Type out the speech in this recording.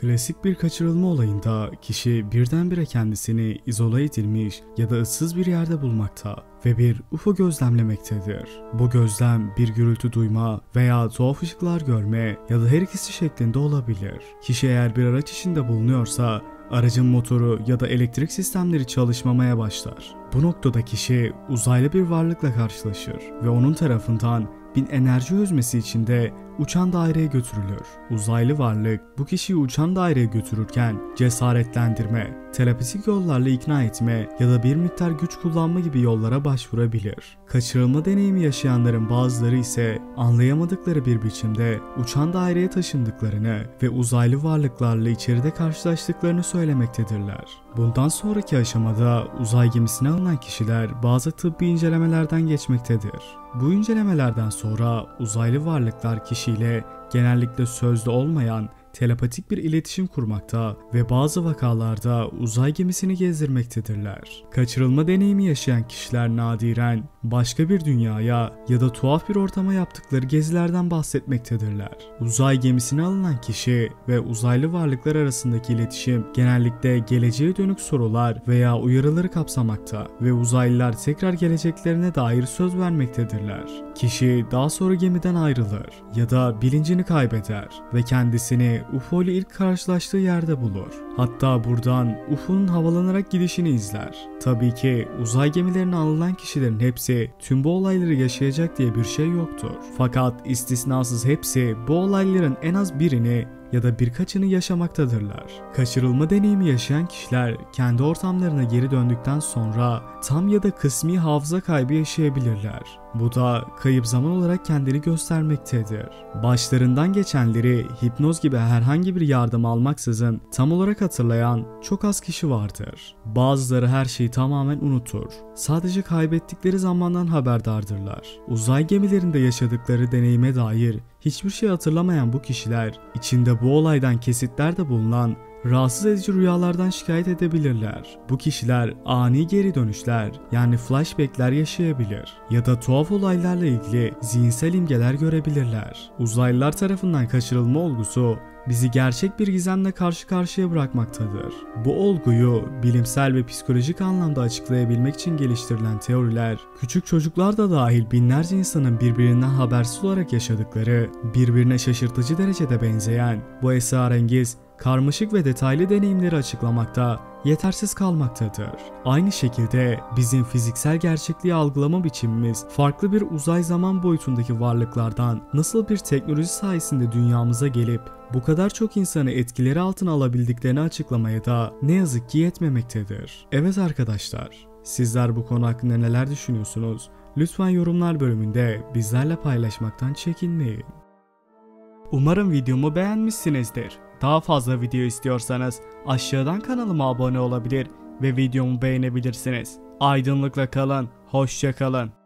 Klasik bir kaçırılma olayında kişi birdenbire kendisini izole edilmiş ya da ıssız bir yerde bulmakta ve bir UFO gözlemlemektedir. Bu gözlem bir gürültü duyma veya tuhaf ışıklar görme ya da her ikisi şeklinde olabilir. Kişi eğer bir araç içinde bulunuyorsa aracın motoru ya da elektrik sistemleri çalışmamaya başlar. Bu noktada kişi uzaylı bir varlıkla karşılaşır ve onun tarafından bin enerji hüzmesi içinde uçan daireye götürülür. Uzaylı varlık bu kişiyi uçan daireye götürürken cesaretlendirme, telepatik yollarla ikna etme ya da bir miktar güç kullanma gibi yollara başvurabilir. Kaçırılma deneyimi yaşayanların bazıları ise anlayamadıkları bir biçimde uçan daireye taşındıklarını ve uzaylı varlıklarla içeride karşılaştıklarını söylemektedirler. Bundan sonraki aşamada uzay gemisine alınan kişiler bazı tıbbi incelemelerden geçmektedir. Bu incelemelerden sonra uzaylı varlıklar kişiyle genellikle sözlü olmayan telepatik bir iletişim kurmakta ve bazı vakalarda uzay gemisini gezdirmektedirler. Kaçırılma deneyimi yaşayan kişiler nadiren başka bir dünyaya ya da tuhaf bir ortama yaptıkları gezilerden bahsetmektedirler. Uzay gemisine alınan kişi ve uzaylı varlıklar arasındaki iletişim genellikle geleceğe dönük sorular veya uyarıları kapsamakta ve uzaylılar tekrar geleceklerine dair söz vermektedirler. Kişi daha sonra gemiden ayrılır ya da bilincini kaybeder ve kendisini UFO ile ilk karşılaştığı yerde bulur. Hatta buradan UFO'nun havalanarak gidişini izler. Tabii ki uzay gemilerine alınan kişilerin hepsi tüm bu olayları yaşayacak diye bir şey yoktur. Fakat istisnasız hepsi bu olayların en az birini ya da birkaçını yaşamaktadırlar. Kaçırılma deneyimi yaşayan kişiler kendi ortamlarına geri döndükten sonra tam ya da kısmi hafıza kaybı yaşayabilirler. Bu da kayıp zaman olarak kendini göstermektedir. Başlarından geçenleri hipnoz gibi herhangi bir yardım almaksızın tam olarak hatırlayan çok az kişi vardır. Bazıları her şeyi tamamen unutur. Sadece kaybettikleri zamandan haberdardırlar. Uzay gemilerinde yaşadıkları deneyime dair hiçbir şey hatırlamayan bu kişiler içinde bu olaydan kesitlerde bulunan rahatsız edici rüyalardan şikayet edebilirler. Bu kişiler ani geri dönüşler yani flashbackler yaşayabilir ya da tuhaf olaylarla ilgili zihinsel imgeler görebilirler. Uzaylılar tarafından kaçırılma olgusu bizi gerçek bir gizemle karşı karşıya bırakmaktadır. Bu olguyu bilimsel ve psikolojik anlamda açıklayabilmek için geliştirilen teoriler, küçük çocuklar da dahil binlerce insanın birbirinden habersiz olarak yaşadıkları, birbirine şaşırtıcı derecede benzeyen bu esrarengiz karmaşık ve detaylı deneyimleri açıklamakta yetersiz kalmaktadır. Aynı şekilde bizim fiziksel gerçekliği algılama biçimimiz farklı bir uzay zaman boyutundaki varlıklardan nasıl bir teknoloji sayesinde dünyamıza gelip bu kadar çok insanı etkileri altına alabildiklerini açıklamaya da ne yazık ki yetmemektedir. Evet arkadaşlar, sizler bu konu hakkında neler düşünüyorsunuz? Lütfen yorumlar bölümünde bizlerle paylaşmaktan çekinmeyin. Umarım videomu beğenmişsinizdir. Daha fazla video istiyorsanız aşağıdan kanalıma abone olabilir ve videomu beğenebilirsiniz. Aydınlıkla kalın, hoşça kalın.